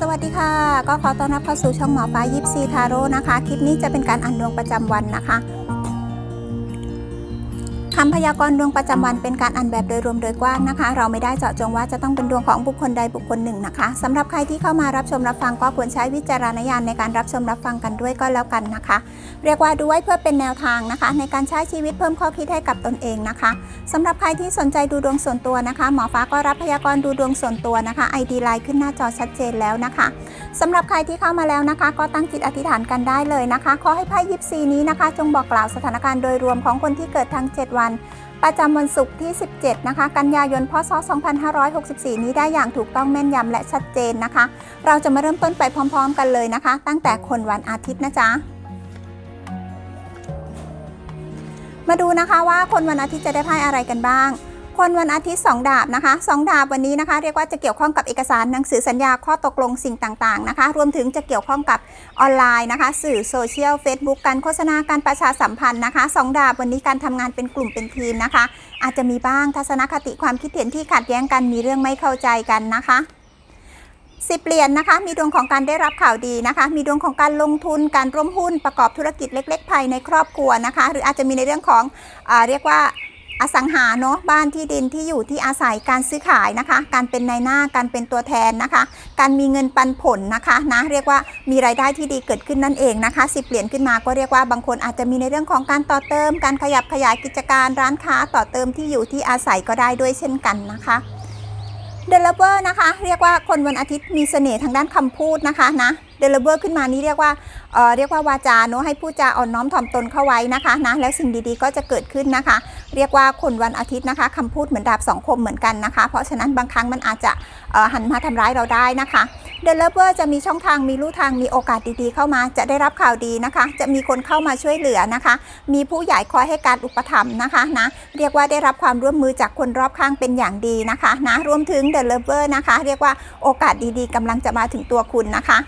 สวัสดีค่ะ ก็ขอต้อนรับเข้าสู่ช่องหมอฟ้ายิปซีทาโร่นะคะ คลิปนี้จะเป็นการอ่านดวงประจำวันนะคะ คำพยากรณ์ดวงประจำวันเป็นการอ่านแบบโดยรวมโดยกว้างนะคะ เราไม่ได้เจาะจงว่าจะต้องเป็นดวงของบุคคลใดบุคคลหนึ่งนะคะสำหรับใครที่เข้ามารับชมรับฟังก็ควรใช้วิจารณญาณในการรับชมรับฟังกันด้วยก็แล้วกันนะคะ เรียกว่าดูไว้เพื่อเป็นแนวทางนะคะ ในการใช้ชีวิตเพิ่มข้อคิดให้กับตนเองนะคะสำหรับใครที่สนใจดูดวงส่วนตัวนะคะ หมอฟ้าก็รับพยากรณ์ดูดวงส่วนตัวนะคะ ID ไลน์ขึ้นหน้าจอชัดเจนแล้วนะคะสำหรับใครที่เข้ามาแล้วนะคะ ก็ตั้งจิตอธิษฐานกันได้เลยนะคะ ขอให้ไพ่ยิปซีนี้นะคะ จงบอกกล่าวสถานการณ์โดยรวมของคนที่เกิดทั้ง 7 วันประจำวันศุกร์ที่ 17 นะคะ กันยายน พศ 2564 นี้ได้อย่างถูกต้องแม่นยำและชัดเจนนะคะ เราจะมาเริ่มต้นไปพร้อม ๆ กันเลยนะคะ ตั้งแต่คนวันอาทิตย์นะจ๊ะมาดูนะคะว่าคนวันอาทิตย์จะได้ไพ่อะไรกันบ้าง คนวันอาทิตย์ 2 ดาบนะคะ 2 ดาบวันนี้นะคะ เรียกว่าจะเกี่ยวข้องกับเอกสารหนังสือสัญญาข้อตกลงสิ่งต่างๆนะคะ รวมถึงจะเกี่ยวข้องกับออนไลน์นะคะ สื่อโซเชียล Facebook การโฆษณาการประชาสัมพันธ์นะคะ 2 ดาบวันนี้การทำงานเป็นกลุ่มเป็นทีมนะคะ อาจจะมีบ้างทัศนคติความคิดเห็นที่ขัดแย้งกันมีเรื่องไม่เข้าใจกันนะคะสิบเหรียญนะคะ มีดวงของการได้รับข่าวดีนะคะ มีดวงของการลงทุน การร่วมหุ้น ประกอบธุรกิจเล็ก ๆ ภายในครอบครัวนะคะ หรืออาจจะมีในเรื่องของอเรียกว่า อสังหาเนาะบ้านที่ดินที่อยู่ที่อาศัยการซื้อขายนะคะ การเป็นนายหน้าการเป็นตัวแทนนะคะ การมีเงินปันผลนะคะนะเรียกว่ามีรายได้ที่ดีเกิดขึ้นนั่นเองนะคะสิบเหรียญขึ้นมาก็เรียกว่าบางคนอาจจะมีในเรื่องของการต่อเติม การขยับขยายกิจการร้านค้าต่อเติมที่อยู่ที่อาศัยก็ได้ด้วยเช่นกันนะคะเดลเวอร์นะคะ เรียกว่าคนวันอาทิตย์มีเสน่ห์ทางด้านคำพูดนะคะนะ เดลเวอร์ขึ้นมานี้เรียกว่าเอ่อเรียกว่าวาจาเนอะให้พูดจาอ่อนน้อมถ่อมตนเข้าไว้นะคะนะแล้วสิ่งดีๆก็จะเกิดขึ้นนะคะ เรียกว่าคนวันอาทิตย์นะคะคำพูดเหมือนดาบสองคมเหมือนกันนะคะ เพราะฉะนั้นบางครั้งมันอาจจะหันมาทำร้ายเราได้นะคะเดลเวอร์จะมีช่องทางมีลู่ทางมีโอกาสดีๆ เข้ามาจะได้รับข่าวดีนะคะ จะมีคนเข้ามาช่วยเหลือนะคะ มีผู้ใหญ่คอยให้การอุปถัมภ์นะคะนะเรียกว่าได้รับความร่วมมือจากคนรอบข้างเป็นอย่างดีนะคะนะรวมถึงเดลเวอร์นะคะ เรียกว่าโอกาสดีๆกำลังจะมาถึงตัวคุณนะคะ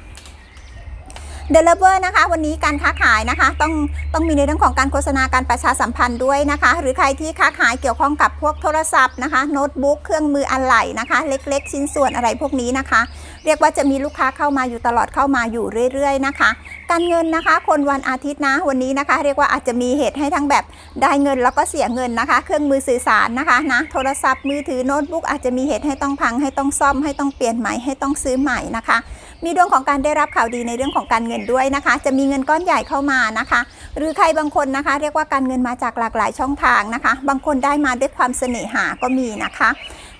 เดลเวอร์นะคะ วันนี้การค้าขายนะคะ ต้องต้องมีในเรื่องของการโฆษณาการประชาสัมพันธ์ด้วยนะคะ หรือใครที่ค้าขายเกี่ยวข้องกับพวกโทรศัพท์นะคะโน้ตบุ๊กเครื่องมืออะไหล่นะคะ เล็ก ๆ ชิ้นส่วนอะไรพวกนี้นะคะ เรียกว่าจะมีลูกค้าเข้ามาอยู่ตลอดเข้ามาอยู่เรื่อย ๆ นะคะ การเงินนะคะ คนวันอาทิตย์นะวันนี้นะคะ เรียกว่าอาจจะมีเหตุให้ทั้งแบบได้เงินแล้วก็เสียเงินนะคะ เครื่องมือสื่อสารนะคะนะโทรศัพท์มือถือโน้ตบุ๊กอาจจะมีเหตุให้ต้องพังให้ต้องซ่อมให้ต้องเปลี่ยนใหม่ให้ต้องซื้อใหม่นะคะ มีดวงของการได้รับข่าวดีในเรื่องของการเงินด้วยนะคะ จะมีเงินก้อนใหญ่เข้ามานะคะ หรือใครบางคนนะคะ เรียกว่าการเงินมาจากหลากหลายช่องทางนะคะ บางคนได้มาด้วยความเสน่หาก็มีนะคะ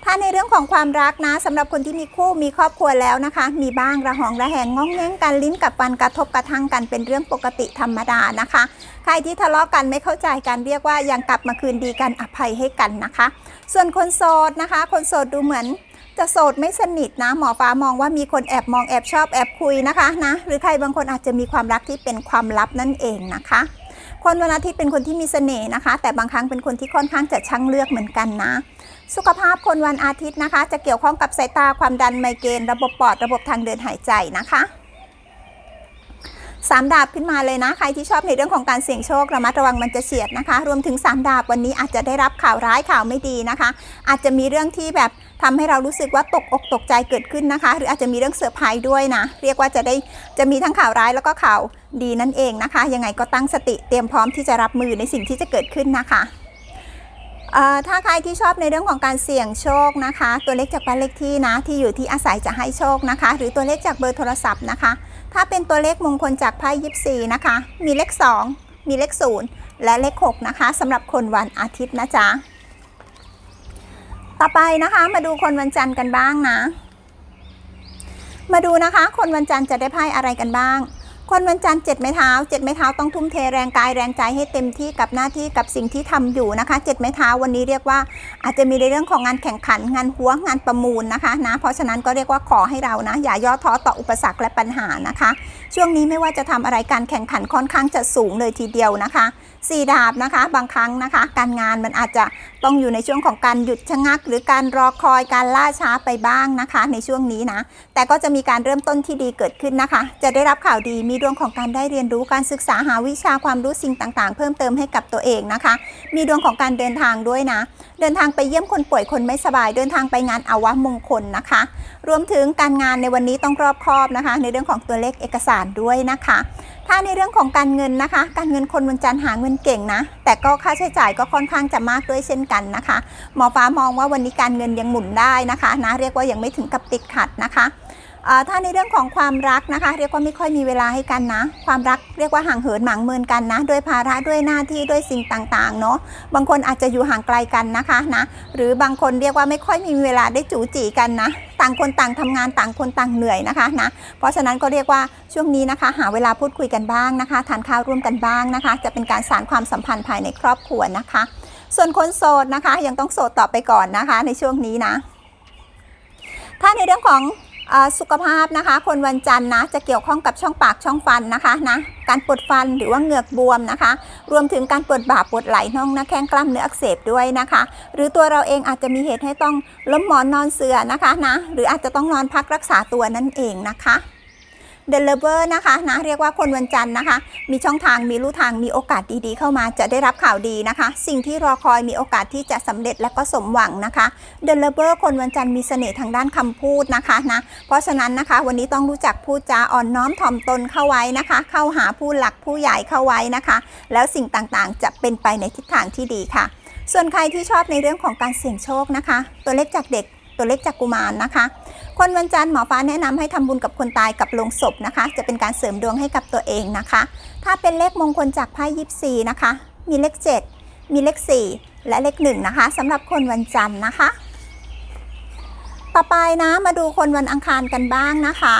ถ้าในเรื่องของความรักนะสำหรับคนที่มีคู่มีครอบครัวแล้วนะคะ มีบ้างระหองระแหงง้องแง้งกันลิ้นกับฟันกระทบกระทั่งกันเป็นเรื่องปกติธรรมดานะคะ ใครที่ทะเลาะกันไม่เข้าใจกันเรียกว่ายังกลับมาคืนดีกันอภัยให้กันนะคะ ส่วนคนโสดนะคะ คนโสดดูเหมือน จะโสดไม่สนิทนะ หมอฟ้ามองว่ามีคนแอบมองแอบชอบแอบคุยนะคะนะหรือใครบางคนอาจจะมีความรักที่เป็นความลับนั่นเองนะคะคนวันอาทิตย์เป็นคนที่มีเสน่ห์นะคะ แต่บางครั้งเป็นคนที่ค่อนข้างจะช่างเลือกเหมือนกันนะ สุขภาพคนวันอาทิตย์นะคะ จะเกี่ยวข้องกับสายตาความดันไมเกรนระบบปอดระบบทางเดินหายใจนะคะสามดาบขึ้นมาเลยนะ ใครที่ชอบในเรื่องของการเสี่ยงโชคระมัดระวังมันจะเฉียดนะคะ รวมถึงสามดาบวันนี้อาจจะได้รับข่าวร้ายข่าวไม่ดีนะคะ อาจจะมีเรื่องที่แบบ ทำให้เรารู้สึกว่าตกอกตกใจเกิดขึ้นนะคะ หรืออาจจะมีเรื่องเซอร์ไพรส์ด้วยนะ เรียกว่าจะได้จะมีทั้งข่าวร้ายแล้วก็ข่าวดีนั่นเองนะคะ ยังไงก็ตั้งสติเตรียมพร้อมที่จะรับมือในสิ่งที่จะเกิดขึ้นนะคะถ้าใครที่ชอบในเรื่องของการเสี่ยงโชคนะคะ ตัวเลขจากบ้านเลขที่นะที่อยู่ที่อาศัยจะให้โชคนะคะ หรือตัวเลขจากเบอร์โทรศัพท์นะคะ ถ้าเป็นตัวเลขมงคลจากไพ่ยิปซีนะคะ มีเลข 2 มีเลข 0 และเลข 6 นะคะสำหรับคนวันอาทิตย์นะจ๊ะ ต่อไปนะคะมาดูคนวันจันทร์กันบ้างนะ มาดูนะคะ คนวันจันทร์จะได้ไพ่อะไรกันบ้าง คนวันจันทร์เจ็ดไม้เท้าเจ็ดไม้เท้าต้องทุ่มเทแรงกายแรงใจให้เต็มที่กับหน้าที่กับสิ่งที่ทำอยู่นะคะเจ็ดไม้เท้าวันนี้เรียกว่าอาจจะมีในเรื่องของงานแข่งขันงานหัวงานประมูลนะคะนะเพราะฉะนั้นก็เรียกว่าขอให้เรานะ อย่าย่อท้อต่ออุปสรรคและปัญหานะคะ ช่วงนี้ไม่ว่าจะทำอะไรการแข่งขันค่อนข้างจะสูงเลยทีเดียวนะคะสี่ดาบนะคะ บางครั้งนะคะ การงานมันอาจจะต้องอยู่ในช่วงของการหยุดชะงัก หรือการรอคอยการล่าช้าไปบ้างนะคะ ในช่วงนี้นะ แต่ก็จะมีการเริ่มต้นที่ดีเกิดขึ้นนะคะ จะได้รับข่าวดีมีดวงของการได้เรียนรู้การศึกษาหาวิชาความรู้สิ่งต่างๆ เพิ่มเติมให้กับตัวเองนะคะ มีดวงของการเดินทางด้วยนะ เดินทางไปเยี่ยมคนป่วยคนไม่สบาย เดินทางไปงานอาวะมงคลนะคะ รวมถึงการงานในวันนี้ต้องรอบคอบนะคะ ในเรื่องของตัวเลขเอกสารด้วยนะคะ ถ้าในเรื่องของการเงินนะคะ การเงินคนวันจันทร์หาเงินเก่งนะ แต่ก็ค่าใช้จ่ายก็ค่อนข้างจะมากด้วยเช่นกันนะคะ หมอฟ้ามองว่าวันนี้การเงินยังหมุนได้นะคะนะเรียกว่ายังไม่ถึงกับติดขัดนะคะ ถ้าในเรื่องของความรักนะคะ เรียกว่าไม่ค่อยมีเวลาให้กันนะ ความรักเรียกว่าห่างเหินหมางเมินกันนะด้วยภาระด้วยหน้าที่ด้วยสิ่งต่างๆเนาะบางคนอาจจะอยู่ห่างไกลกันนะคะนะหรือบางคนเรียกว่าไม่ค่อยมีเวลาได้จูจีกันนะ ต่างคนต่างทำงานต่างคนต่างเหนื่อยนะคะนะเพราะฉะนั้นก็เรียกว่าช่วงนี้นะคะ หาเวลาพูดคุยกันบ้างนะคะทานข้าวร่วมกันบ้างนะคะ จะเป็นการสานความสัมพันธ์ภายในครอบครัวนะคะ ส่วนคนโสดนะคะ ยังต้องโสดต่อไปก่อนนะคะ ในช่วงนี้นะ ถ้าในเรื่องของ สุขภาพนะคะ คนวันจันทร์นะจะเกี่ยวข้องกับช่องปากช่องฟันนะคะนะการปวดฟันหรือว่าเหงือกบวมนะคะ รวมถึงการปวดบ่าปวดไหล่น่องนะแข้งกล้ามเนื้ออักเสบด้วยนะคะ หรือตัวเราเองอาจจะมีเหตุให้ต้องล้มหมอนนอนเสื่อนะคะนะหรืออาจจะต้องนอนพักรักษาตัวนั่นเองนะคะ เดลเวอร์นะคะนะเรียกว่าคนวันจันทร์นะคะ มีช่องทางมีลู่ทางมีโอกาสดีๆ เข้ามาจะได้รับข่าวดีนะคะ สิ่งที่รอคอยมีโอกาสที่จะสำเร็จและก็สมหวังนะคะเดลเวอร์คนวันจันทร์มีเสน่ห์ทางด้านคำพูดนะคะนะเพราะฉะนั้นนะคะ วันนี้ต้องรู้จักพูดจาอ่อนน้อมถ่อมตนเข้าไว้นะคะ เข้าหาผู้หลักผู้ใหญ่เข้าไว้นะคะ แล้วสิ่งต่างๆ จะเป็นไปในทิศทางที่ดีค่ะ ส่วนใครที่ชอบในเรื่องของการเสี่ยงโชคนะคะ ตัวเลขจากเด็กตัวเลขจากกุมารนะคะ คนวันจันทร์หมอฟ้าแนะนำให้ทำบุญกับคนตายกับโลงศพนะคะ จะเป็นการเสริมดวงให้กับตัวเองนะคะ ถ้าเป็นเลขมงคลจากไพ่ยิปซีนะคะ มีเลข 7 มีเลข 4 และเลข1นะคะสำหรับคนวันจันทร์นะคะ ต่อไปนะมาดูคนวันอังคารกันบ้างนะคะ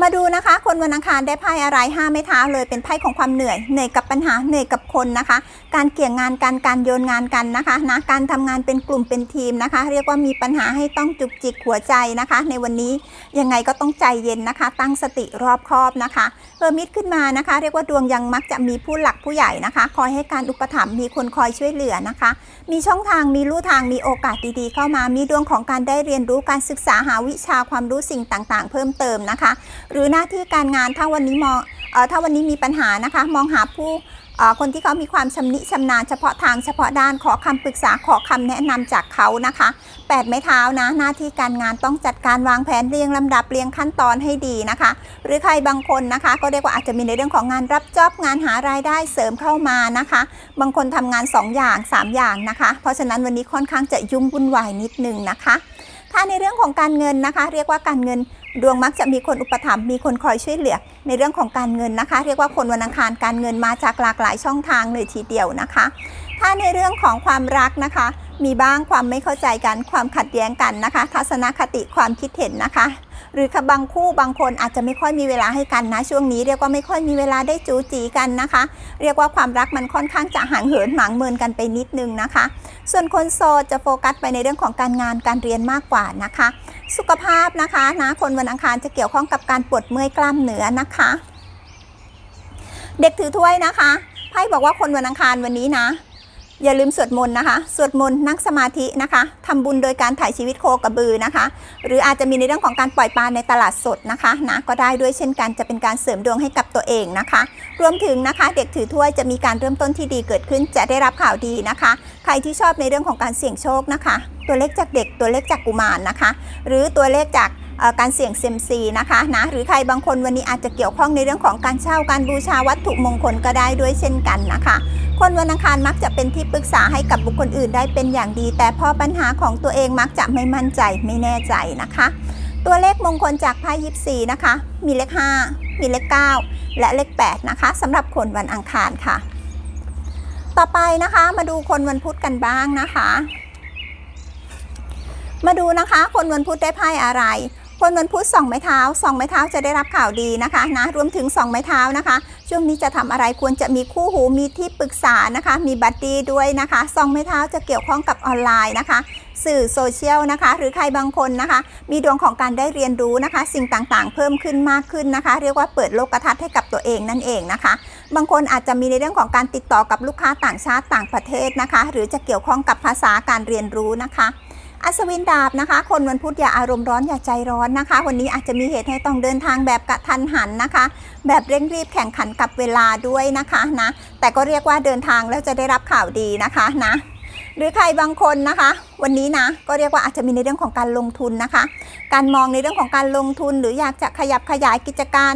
มาดูนะคะคนวันอังคารได้ไพ่อะไรห้าไม้เท้าเลยเป็นไพ่ของความเหนื่อยเหนื่อยกับปัญหาเหนื่อยกับคนนะคะ การเกี่ยงงานการการโยนงานกันนะคะนะการทำงานเป็นกลุ่มเป็นทีมนะคะ เรียกว่ามีปัญหาให้ต้องจุกจิกหัวใจนะคะ ในวันนี้ยังไงก็ต้องใจเย็นนะคะ ตั้งสติรอบคอบนะคะเออมิดขึ้นมานะคะ เรียกว่าดวงยังมักจะมีผู้หลักผู้ใหญ่นะคะ คอยให้การอุปถัมภ์มีคนคอยช่วยเหลือนะคะ มีช่องทางมีลู่ทางมีโอกาสดีๆ เข้ามามีดวงของการได้เรียนรู้การศึกษาหาวิชาความรู้สิ่งต่างๆ เพิ่มเติมนะคะหรือหน้าที่การงานถ้าวันนี้มองอถ้าวันนี้มีปัญหานะคะ มองหาผู้คนที่เขามีความชำนิชำนาญเฉพาะทางเฉพาะด้านขอคำปรึกษาขอคำแนะนำจากเขานะคะแปดไม้เท้านะ หน้าที่การงานต้องจัดการวางแผนเรียงลำดับเรียงขั้นตอนให้ดีนะคะ หรือใครบางคนนะคะ ก็เรียกว่าอาจจะมีในเรื่องของงานรับจอบงานหารายได้เสริมเข้ามานะคะ บางคนทำงาน 2 อย่าง 3 อย่างนะคะ เพราะฉะนั้นวันนี้ค่อนข้างจะยุ่งวุ่นวายนิดนึงนะคะ ถ้าในเรื่องของการเงินนะคะ เรียกว่าการเงิน ดวงมักจะมีคนอุปถัมภ์มีคนคอยช่วยเหลือในเรื่องของการเงินนะคะ เรียกว่าคนวันอังคารการเงินมาจากหลากหลายช่องทางเลยทีเดียวนะคะ ถ้าในเรื่องของความรักนะคะ มีบ้างความไม่เข้าใจกันความขัดแย้งกันนะคะ ทัศนคติความคิดเห็นนะคะ หรือบางคู่บางคนอาจจะไม่ค่อยมีเวลาให้กันนะ ช่วงนี้เรียกว่าไม่ค่อยมีเวลาได้จูจีกันนะคะ เรียกว่าความรักมันค่อนข้างจะห่างเหินหมางเมินกันไปนิดนึงนะคะ ส่วนคนโสดจะโฟกัสไปในเรื่องของการงานการเรียนมากกว่านะคะ สุขภาพนะคะนะคนวันอังคารจะเกี่ยวข้องกับการปวดเมื่อยกล้ามเนื้อนะคะ เด็กถือถ้วยนะคะไพ่บอกว่าคนวันอังคารวันนี้นะ อย่าลืมสวดมนต์นะคะ สวดมนต์นั่งสมาธินะคะทำบุญโดยการถ่ายชีวิตโคกระบือนะคะ หรืออาจจะมีในเรื่องของการปล่อยปลาในตลาดสดนะคะนะก็ได้ด้วยเช่นกันจะเป็นการเสริมดวงให้กับตัวเองนะคะ รวมถึงนะคะ เด็กถือถ้วยจะมีการเริ่มต้นที่ดีเกิดขึ้น จะได้รับข่าวดีนะคะ ใครที่ชอบในเรื่องของการเสี่ยงโชคนะคะ ตัวเลขจากเด็กตัวเลขจากกุมารนะคะ หรือตัวเลขจาก การเสี่ยงเซยมซีนะคะนะหรือใครบางคนวันนี้อาจจะเกี่ยวข้องในเรื่องของการเช่าการบูชาวัตถุมงคลก็ได้ด้วยเช่นกันนะคะ คนวันอังคารมักจะเป็นที่ปรึกษาให้กับบุคคลอื่นได้เป็นอย่างดี แต่พอปัญหาของตัวเองมักจะไม่มั่นใจไม่แน่ใจนะคะ ตัวเลขมงคลจากไพ่ยิปซีนะคะ มีเลข 5 มีเลข 9 และเลข 8 นะคะสำหรับคนวันอังคารค่ะ ต่อไปนะคะมาดูคนวันพุธกันบ้างนะคะ มาดูนะคะ คนวันพุธได้ไพ่อะไร คนวันพุธสองไม้เท้าสองไม้เท้าจะได้รับข่าวดีนะคะนะรวมถึงสองไม้เท้านะคะ ช่วงนี้จะทำอะไรควรจะมีคู่หูมีที่ปรึกษานะคะ มีบัดดี้ด้วยนะคะสองไม้เท้าจะเกี่ยวข้องกับออนไลน์นะคะ สื่อโซเชียลนะคะ หรือใครบางคนนะคะ มีดวงของการได้เรียนรู้นะคะ สิ่งต่างๆ เพิ่มขึ้นมากขึ้นนะคะ เรียกว่าเปิดโลกทัศน์ให้กับตัวเองนั่นเองนะคะ บางคนอาจจะมีในเรื่องของการติดต่อกับลูกค้าต่างชาติต่างประเทศนะคะ หรือจะเกี่ยวข้องกับภาษาการเรียนรู้นะคะ อัศวินดาบนะคะ คนวันพุธอย่าอารมณ์ร้อนอย่าใจร้อนนะคะ วันนี้อาจจะมีเหตุให้ต้องเดินทางแบบกระทันหันนะคะ แบบเร่งรีบแข่งขันกับเวลาด้วยนะคะนะ แต่ก็เรียกว่าเดินทางแล้วจะได้รับข่าวดีนะคะนะหรือใครบางคนนะคะ วันนี้นะก็เรียกว่าอาจจะมีในเรื่องของการลงทุนนะคะ การมองในเรื่องของการลงทุน หรืออยากจะขยับขยายกิจการ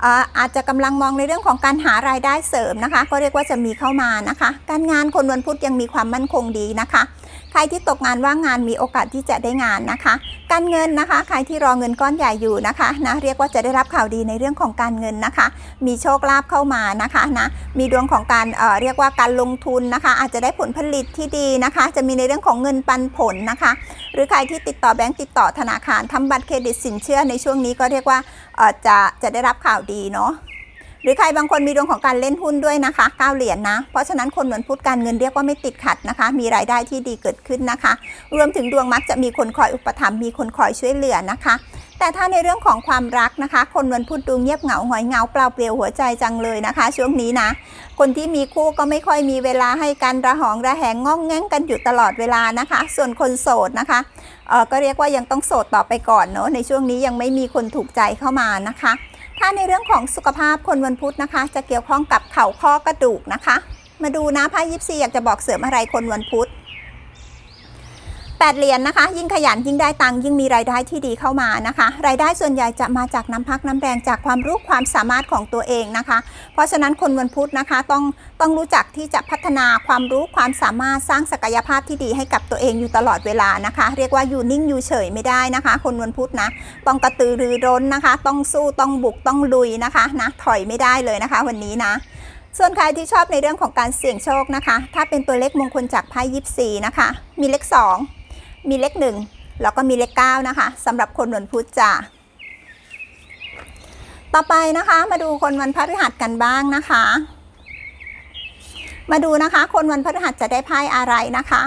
เอ่ออาจจะกำลังมองในเรื่องของการหารายได้เสริมนะคะ ก็เรียกว่าจะมีเข้ามานะคะ การงานคนวันพุธยังมีความมั่นคงดีนะคะ ใครที่ตกงานว่างงานมีโอกาสที่จะได้งานนะคะ การเงินนะคะ ใครที่รอเงินก้อนใหญ่อยู่นะคะนะเรียกว่าจะได้รับข่าวดีในเรื่องของการเงินนะคะ มีโชคลาภเข้ามานะคะนะมีดวงของการเอ่อเรียกว่าการลงทุนนะคะ อาจจะได้ผลผลิตที่ดีนะคะ จะมีในเรื่องของเงินปันผลนะคะ หรือใครที่ติดต่อแบงก์ติดต่อธนาคารทำบัตรเครดิตสินเชื่อในช่วงนี้ก็เรียกว่าเอ่อจะจะได้รับข่าวดีเนาะ หรือใครบางคนมีดวงของการเล่นหุ้นด้วยนะคะ9เหรียญนะเพราะฉะนั้นคนวันพุธการเงินเรียกว่าไม่ติดขัดนะคะ มีรายได้ที่ดีเกิดขึ้นนะคะ รวมถึงดวงมักจะมีคนคอยอุปถัมภ์มีคนคอยช่วยเหลือนะคะ แต่ถ้าในเรื่องของความรักนะคะ คนวันพุธดูเงียบเหงาหงอยเหงาเปล่าเปลี่ยวหัวใจจังเลยนะคะ ช่วงนี้นะ คนที่มีคู่ก็ไม่ค่อยมีเวลาให้กันระหองระแหงง่องแง่งกันอยู่ตลอดเวลานะคะ ส่วนคนโสดนะคะเออก็เรียกว่ายังต้องโสดต่อไปก่อนเนาะในช่วงนี้ยังไม่มีคนถูกใจเข้ามานะคะ ถ้าในเรื่องของสุขภาพคนวันพุธนะคะ จะเกี่ยวข้องกับเข่าข้อกระดูกนะคะ มาดูนะไพ่ยิปซีอยากจะบอกเสริมอะไรคนวันพุธ แปดเหรียญนะคะ ยิ่งขยันยิ่งได้ตังค์ยิ่งมีรายได้ที่ดีเข้ามานะคะ รายได้ส่วนใหญ่จะมาจากน้ำพักน้ำแรงจากความรู้ความสามารถของตัวเองนะคะ เพราะฉะนั้นคนวันพุธนะคะต้องต้องรู้จักที่จะพัฒนาความรู้ความสามารถสร้างศักยภาพที่ดีให้กับตัวเองอยู่ตลอดเวลานะคะ เรียกว่าอยู่นิ่งอยู่เฉยไม่ได้นะคะ คนวันพุธนะต้องกระตือรือร้นนะคะ ต้องสู้ต้องบุกต้องลุยนะคะนะถอยไม่ได้เลยนะคะ วันนี้นะส่วนใครที่ชอบในเรื่องของการเสี่ยงโชคนะคะ ถ้าเป็นตัวเลขมงคลจากไพ่ยิปซีนะคะ มีเลข 2 มีเลข1แล้วก็มีเลข9นะคะสำหรับคนวันพุธจ้ะต่อไปนะคะมาดูคนวันพฤหัสกันบ้างนะคะ มาดูนะคะ คนวันพฤหัสจะได้ไพ่อะไรนะคะ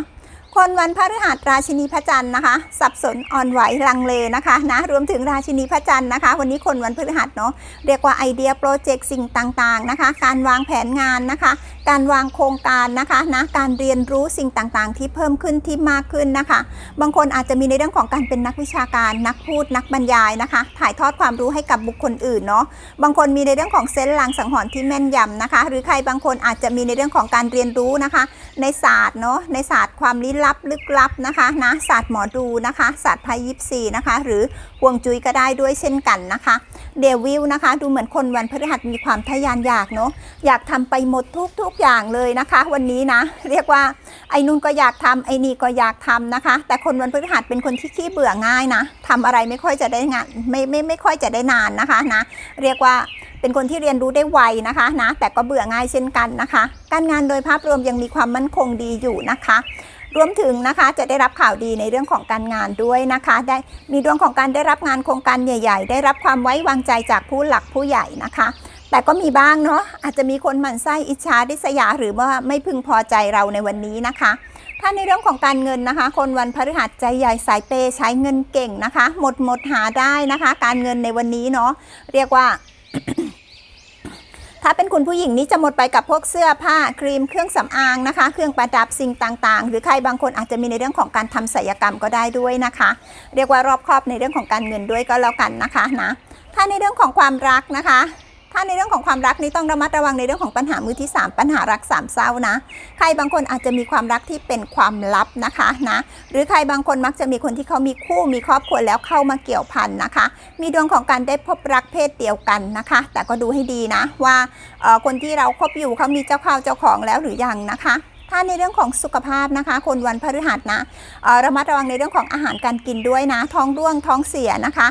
คนวันพฤหัสราชินีพระจันทร์นะคะ สับสนอ่อนไหวลังเลนะคะนะรวมถึงราชินีพระจันทร์นะคะ วันนี้คนวันพฤหัสเนาะเรียกว่าไอเดียโปรเจกต์สิ่งต่างๆนะคะ การวางแผนงานนะคะ การวางโครงการนะคะนะการเรียนรู้สิ่งต่างๆ ที่เพิ่มขึ้นที่มากขึ้นนะคะ บางคนอาจจะมีในเรื่องของการเป็นนักวิชาการนักพูดนักบรรยายนะคะ ถ่ายทอดความรู้ให้กับบุคคลอื่นเนาะบางคนมีในเรื่องของเซนส์ลางสังหรณ์ที่แม่นยำนะคะ หรือใครบางคนอาจจะมีในเรื่องของการเรียนรู้นะคะ ในศาสตร์เนาะในศาสตร์ความลี้ลับลึกลับนะคะนะศาสตร์หมอดูนะคะศาสตร์ไพ่ยิปซีนะคะหรือฮวงจุ้ยก็ได้ด้วยเช่นกันนะคะเดวิลนะคะ ดูเหมือนคนวันพฤหัสมีความทะยานอยากเนาะอยากทำไปหมดทุกๆอย่างเลยนะคะ วันนี้นะ เรียกว่าไอ้นู่นก็อยากทำไอ้นี่ก็อยากทำนะคะ แต่คนวันพฤหัสเป็นคนที่ขี้เบื่อง่ายนะทำอะไรไม่ค่อยจะได้งานไม่ไม่ไม่ค่อยจะได้นานนะคะนะ เรียกว่าเป็นคนที่เรียนรู้ได้ไวนะคะนะ แต่ก็เบื่อง่ายเช่นกันนะคะ การงานโดยภาพรวมยังมีความมั่นคงดีอยู่นะคะรวมถึงนะคะจะได้รับข่าวดีในเรื่องของการงานด้วยนะคะ ได้มีดวงของการได้รับงานโครงการใหญ่ ๆ ได้รับความไว้วางใจจากผู้หลักผู้ใหญ่นะคะ แต่ก็มีบ้างเนาะอาจจะมีคนหมั่นไส้อิจฉาริษยาหรือว่าไม่พึงพอใจเราในวันนี้นะคะ ถ้าในเรื่องของการเงินนะคะ คนวันพฤหัสใจใหญ่สายเปย์ใช้เงินเก่งนะคะ หมดหมดหาได้นะคะ การเงินในวันนี้เนาะเรียกว่าถ้าเป็นคุณผู้หญิงนี้จะหมดไปกับพวกเสื้อผ้าครีมเครื่องสำอางนะคะ เครื่องประดับสิ่งต่างๆ หรือใครบางคนอาจจะมีในเรื่องของการทำศัลยกรรมก็ได้ด้วยนะคะ เรียกว่ารอบครอบในเรื่องของการเงินด้วยก็แล้วกันนะคะนะถ้าในเรื่องของความรักนะคะ ถ้าในเรื่องของความรักนี้ต้องระมัดระวังในเรื่องของปัญหามือที่ 3 ปัญหารักสามเศร้านะ ใครบางคนอาจจะมีความรักที่เป็นความลับนะคะนะ หรือใครบางคนมักจะมีคนที่เขามีคู่มีครอบครัวแล้วเข้ามาเกี่ยวพันนะคะ มีดวงของการได้พบรักเพศเดียวกันนะคะ แต่ก็ดูให้ดีนะว่าคนที่เราคบอยู่เขามีเจ้าข้าเจ้าของแล้วหรือยังนะคะ ถ้าในเรื่องของสุขภาพนะคะ คนวันพฤหัสนะระมัดระวังในเรื่องของอาหารการกินด้วยนะ ท้องร่วงท้องเสียนะคะ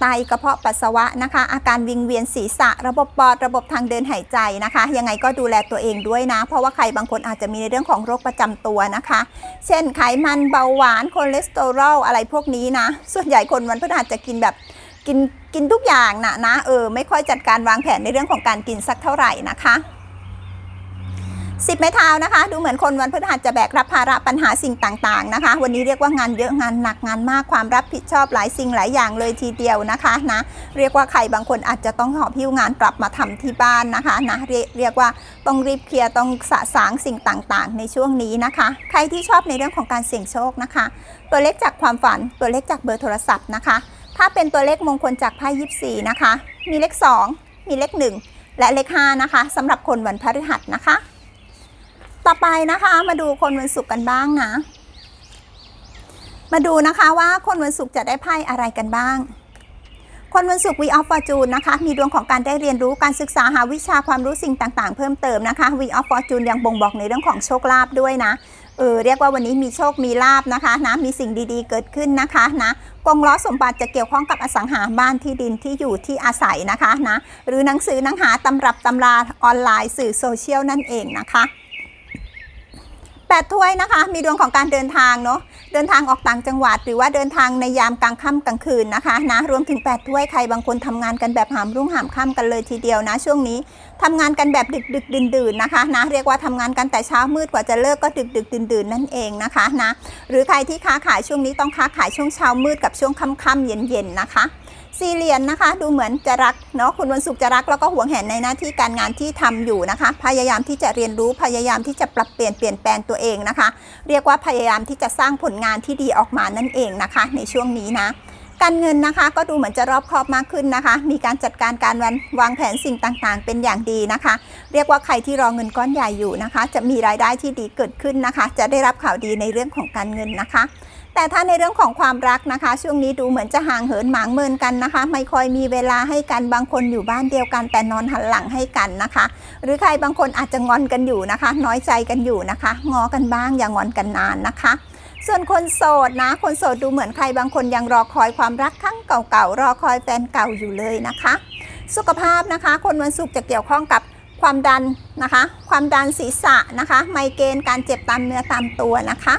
ไตกระเพาะปัสสาวะนะคะ อาการวิงเวียนศีรษะ ระบบปอดระบบทางเดินหายใจนะคะ ยังไงก็ดูแลตัวเองด้วยนะ เพราะว่าใครบางคนอาจจะมีในเรื่องของโรคประจำตัวนะคะ เช่นไขมันเบาหวานคอเลสเตอรอลอะไรพวกนี้นะ ส่วนใหญ่คนวันพฤหัสจะกินแบบกินกินทุกอย่างนะนะเออไม่ค่อยจัดการวางแผนในเรื่องของการกินสักเท่าไหร่นะคะ สิบไม้เท้านะคะ ดูเหมือนคนวันพฤหัสจะแบกรับภาระปัญหาสิ่งต่างๆนะคะ วันนี้เรียกว่างานเยอะงานหนักงานมากความรับผิดชอบหลายสิ่งหลายอย่างเลยทีเดียวนะคะนะเรียกว่าใครบางคนอาจจะต้องหอบพิ้วงานกลับมาทำที่บ้านนะคะนะเรียเรียกว่าต้องรีบเคลียร์ต้องสะสางสิ่งต่างๆ ในช่วงนี้นะคะ ใครที่ชอบในเรื่องของการเสี่ยงโชคนะคะ ตัวเลขจากความฝันตัวเลขจากเบอร์โทรศัพท์นะคะ ถ้าเป็นตัวเลขมงคลจากไพ่ยิปซีนะคะ มีเลข 2 มีเลข 1 และเลข5นะคะสำหรับคนวันพฤหัสนะคะ ต่อไปนะคะมาดูคนวันศุกร์กันบ้างนะ มาดูนะคะว่าคนวันศุกร์จะได้ไพ่อะไรกันบ้าง คนวันศุกร์ We of Fortune นะคะ มีดวงของการได้เรียนรู้การศึกษาหาวิชาความรู้สิ่งต่างๆ เพิ่มเติมนะคะ We of Fortune ยังบ่งบอกในเรื่องของโชคลาภด้วยนะเออเรียกว่าวันนี้มีโชคมีลาบนะคะนะมีสิ่งดีๆเกิดขึ้นนะคะนะกองล้อสมบัติจะเกี่ยวข้องกับอสังหาบ้านที่ดินที่อยู่ที่อาศัยนะคะนะหรือหนังสือหนังหาตำรับตำราออนไลน์สื่อโซเชียลนั่นเองนะคะ แปดถ้วยนะคะ มีดวงของการเดินทางเนาะเดินทางออกต่างจังหวัด หรือว่าเดินทางในยามกลางค่ำกลางคืนนะคะนะรวมถึงแปดถ้วยใครบางคนทำงานกันแบบหามรุ่งหามค่ำกันเลยทีเดียวนะ ช่วงนี้ ทำงานกันแบบดึกดึกดื่นดื่นๆนะคะนะเรียกว่าทำงานกันแต่เช้ามืดกว่าจะเลิกก็ดึกดึกดื่นดื่นๆนั่นเองนะคะนะหรือใครที่ค้าขายช่วงนี้ต้องค้าขายช่วงเช้ามืดกับช่วงค่ำๆเย็นๆนะคะสี่เหรียญนะคะ ดูเหมือนจะรักเนาะคุณวันศุกร์จะรักแล้วก็หวงแหนในหน้าที่การงานที่ทำอยู่นะคะ พยายามที่จะเรียนรู้พยายามที่จะปรับเปลี่ยนเปลี่ยนแปลงตัวเองนะคะ เรียกว่าพยายามที่จะสร้างผลงานที่ดีออกมานั่นเองนะคะ ในช่วงนี้นะ การเงินนะคะก็ดูเหมือนจะรอบครอบมากขึ้นนะคะ มีการจัดการการวันวางแผนสิ่งต่างๆ เป็นอย่างดีนะคะ เรียกว่าใครที่รอเงินก้อนใหญ่อยู่นะคะ จะมีรายได้ที่ดีเกิดขึ้นนะคะ จะได้รับข่าวดีในเรื่องของการเงินนะคะ แต่ถ้าในเรื่องของความรักนะคะ ช่วงนี้ดูเหมือนจะห่างเหินหมางเมินกันนะคะ ไม่ค่อยมีเวลาให้กันบางคนอยู่บ้านเดียวกัน แต่นอนหันหลังให้กันนะคะ หรือใครบางคนอาจจะงอนกันอยู่นะคะ น้อยใจกันอยู่นะคะ งอกันบ้างอย่างอนกันนานนะคะ ส่วนคนโสดนะ คนโสดดูเหมือนใครบางคนยังรอคอยความรักครั้งเก่าๆ รอคอยแฟนเก่าอยู่เลยนะคะ สุขภาพนะคะ คนวันศุกร์จะเกี่ยวข้องกับความดันนะคะ ความดันศีรษะนะคะ ไมเกรนการเจ็บตามเนื้อตามตัวนะคะ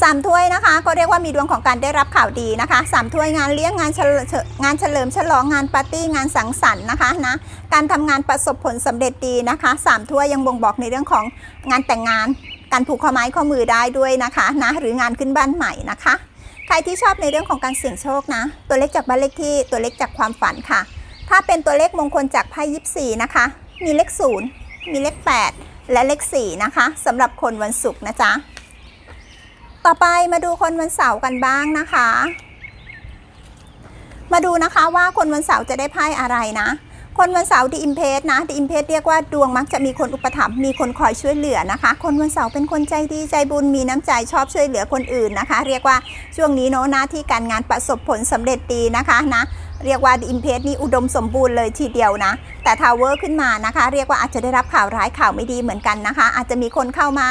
สามถ้วยนะคะก็เรียกว่ามีดวงของการได้รับข่าวดีนะคะสามถ้วยงานเลี้ยงงานงานเฉลิมฉลองงานปาร์ตี้งานสังสรรค์นะคะนะการทำงานประสบผลสำเร็จดีนะคะสามถ้วยยังบ่งบอกในเรื่องของงานแต่งงาน การผูกข้อไม้ข้อมือได้ด้วยนะคะนะหรืองานขึ้นบ้านใหม่นะคะ ใครที่ชอบในเรื่องของการเสี่ยงโชคนะ ตัวเลขจากบ้านเลขที่ตัวเลขจากความฝันค่ะ ถ้าเป็นตัวเลขมงคลจากไพ่ยิปซีนะคะ มีเลข0มีเลข 8 และเลข4นะคะสำหรับคนวันศุกร์นะจ๊ะต่อไปมาดูคนวันเสาร์กันบ้างนะคะ มาดูนะคะว่าคนวันเสาร์จะได้ไพ่อะไรนะ คนวันเสาร์ดีอิมเพสนะดีอิมเพสเรียกว่าดวงมักจะมีคนอุปถัมภ์มีคนคอยช่วยเหลือนะคะ คนวันเสาร์เป็นคนใจดีใจบุญมีน้ำใจชอบช่วยเหลือคนอื่นนะคะ เรียกว่าช่วงนี้เนาะหน้าที่การงานประสบผลสำเร็จดีนะคะนะ เรียกว่าดีอิมเพสนี่อุดมสมบูรณ์เลยทีเดียวนะ แต่ทาวเวอร์ขึ้นมานะคะ เรียกว่าอาจจะได้รับข่าวร้ายข่าวไม่ดีเหมือนกันนะคะ อาจจะมีคนเข้ามา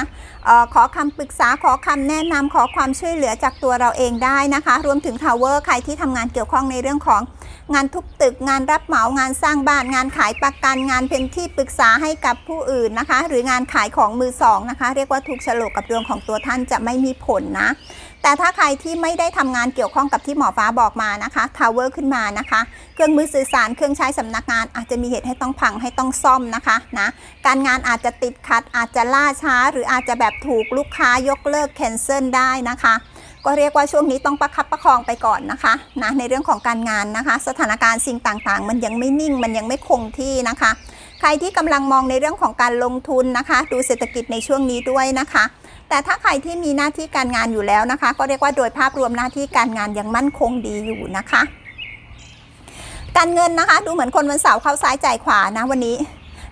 ออขอคำปรึกษาขอคำแนะนำขอความช่วยเหลือจากตัวเราเองได้นะคะ รวมถึงทาวเวอร์ใครที่ทำงานเกี่ยวข้องในเรื่องของงานทุบตึกงานรับเหมางานสร้างบ้านงานขายประกันงานเป็นที่ปรึกษาให้กับผู้อื่นนะคะ หรืองานขายของมือสองนะคะ เรียกว่าถูกฉลกกับดวงของตัวท่านจะไม่มีผลนะ แต่ถ้าใครที่ไม่ได้ทำงานเกี่ยวข้องกับที่หมอฟ้าบอกมานะคะทาวเวอร์ขึ้นมานะคะ เครื่องมือสื่อสารเครื่องใช้สำนักงานอาจจะมีเหตุให้ต้องพังให้ต้องซ่อมนะคะนะการงานอาจจะติดขัด อาจจะล่าช้า หรืออาจจะแบบถูกลูกค้ายกเลิกแคนเซิลได้นะคะก็เรียกว่าช่วงนี้ต้องประคับประคองไปก่อนนะคะนะในเรื่องของการงานนะคะ สถานการณ์สิ่งต่างๆ มันยังไม่นิ่งมันยังไม่คงที่นะคะ ใครที่กำลังมองในเรื่องของการลงทุนนะคะ ดูเศรษฐกิจในช่วงนี้ด้วยนะคะ แต่ถ้าใครที่มีหน้าที่การงานอยู่แล้วนะคะ ก็เรียกว่าโดยภาพรวมหน้าที่การงานยังมั่นคงดีอยู่นะคะ การเงินนะคะ ดูเหมือนคนวันเสาร์เข้าซ้ายจ่ายขวานะวันนี้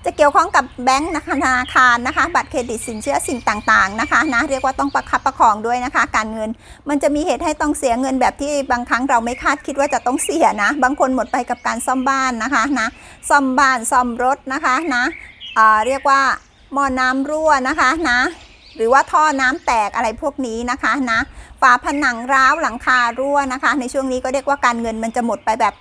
จะเกี่ยวข้องกับแบงค์นะคะธนาคารนะคะ บัตรเครดิตสินเชื่อสิ่งต่างๆนะคะนะเรียกว่าต้องประคับประคองด้วยนะคะ การเงินมันจะมีเหตุให้ต้องเสียเงินแบบที่บางครั้งเราไม่คาดคิดว่าจะต้องเสียนะ บางคนหมดไปกับการซ่อมบ้านนะคะนะซ่อมบ้านซ่อมรถนะคะนะอ่าเรียกว่าหม้อน้ำรั่วนะคะนะ หรือว่าท่อน้ำแตกอะไรพวกนี้นะคะนะฝาผนังร้าวหลังคารั่วนะคะ ในช่วงนี้ก็เรียกว่าการเงินมันจะหมดไปแบบ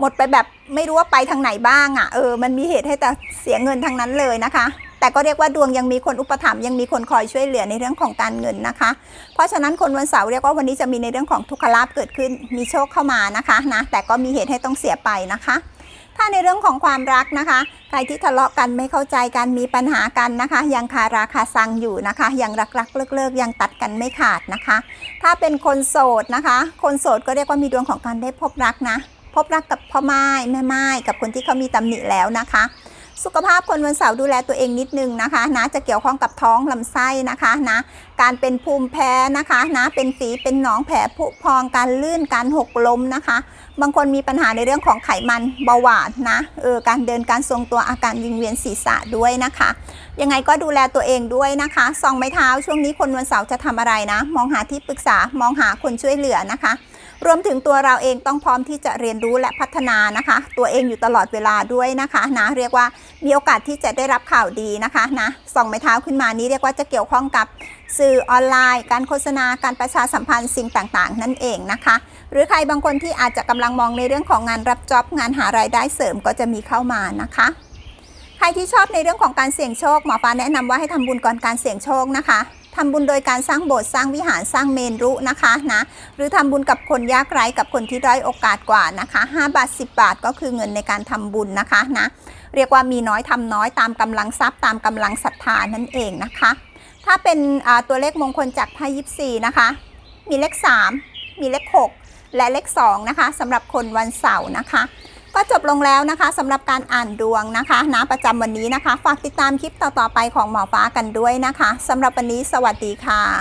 หมดไปแบบไม่รู้ว่าไปทางไหนบ้างอะ่ะเออมันมีเหตุให้แต่เสียเงินทางนั้นเลยนะคะ แต่ก็เรียกว่าดวงยังมีคนอุปถัมภ์ยังมีคนคอยช่วยเหลือในเรื่องของการเงินนะคะ เพราะฉะนั้นคนวันเสาร์เรียกว่าวันนี้จะมีในเรื่องของทุกขลาภเกิดขึ้นมีโชคเข้ามานะคะนะแต่ก็มีเหตุให้ต้องเสียไปนะคะ ถ้าในเรื่องของความรักนะคะ ใครที่ทะเลาะกันไม่เข้าใจกันมีปัญหากันนะคะ ยังคาราคาซังอยู่นะคะ ยังรักๆเลิกเลิกๆ ยังตัดกันไม่ขาดนะคะ ถ้าเป็นคนโสดนะคะ คนโสดก็เรียกว่ามีดวงของการได้พบรักนะ พบรักกับพ่อไม้แม่ไม้กับคนที่เขามีตำหนิแล้วนะคะ สุขภาพคนวันเสาร์ดูแลตัวเองนิดนึงนะคะนะจะเกี่ยวข้องกับท้องลำไส้นะคะนะการเป็นภูมิแพ้นะคะนะเป็นฝีเป็นหนองแผลผุพองการลื่นการหกล้มนะคะ บางคนมีปัญหาในเรื่องของไขมันเบาหวานนะเออการเดินการทรงตัวอาการวิงเวียนศีรษะด้วยนะคะ ยังไงก็ดูแลตัวเองด้วยนะคะซองไม้เท้าช่วงนี้คนวันเสาร์จะทำอะไรนะ มองหาที่ปรึกษามองหาคนช่วยเหลือนะคะ รวมถึงตัวเราเองต้องพร้อมที่จะเรียนรู้และพัฒนานะคะ ตัวเองอยู่ตลอดเวลาด้วยนะคะนะเรียกว่ามีโอกาสที่จะได้รับข่าวดีนะคะนะส่องไม้เท้าขึ้นมานี้เรียกว่าจะเกี่ยวข้องกับสื่อออนไลน์ การโฆษณาการประชาสัมพันธ์สิ่งต่างๆ นั่นเองนะคะ หรือใครบางคนที่อาจจะกำลังมองในเรื่องของงานรับจ็อบงานหารายได้เสริมก็จะมีเข้ามานะคะใครที่ชอบในเรื่องของการเสี่ยงโชคหมอฟ้าแนะนำว่าให้ทำบุญก่อนการเสี่ยงโชคนะคะ ทำบุญโดยการสร้างโบสถ์สร้างวิหารสร้างเมนรุนะคะนะหรือทำบุญกับคนยากไร้กับคนที่ด้อยโอกาสกว่านะคะ 5 บาท 10 บาทก็คือเงินในการทำบุญนะคะนะเรียกว่ามีน้อยทำน้อยตามกำลังทรัพย์ตามกำลังศรัทธานั่นเองนะคะ ถ้าเป็นตัวเลขมงคลจากไพ่ยิปซีนะคะ มีเลข 3 มีเลข 6 และเลข2นะคะสำหรับคนวันเสาร์นะคะ ก็จบลงแล้วนะคะสำหรับการอ่านดวงนะคะนะประจำวันนี้นะคะ ฝากติดตามคลิปต่อๆไปของหมอฟ้ากันด้วยนะคะสำหรับวันนี้สวัสดีค่ะ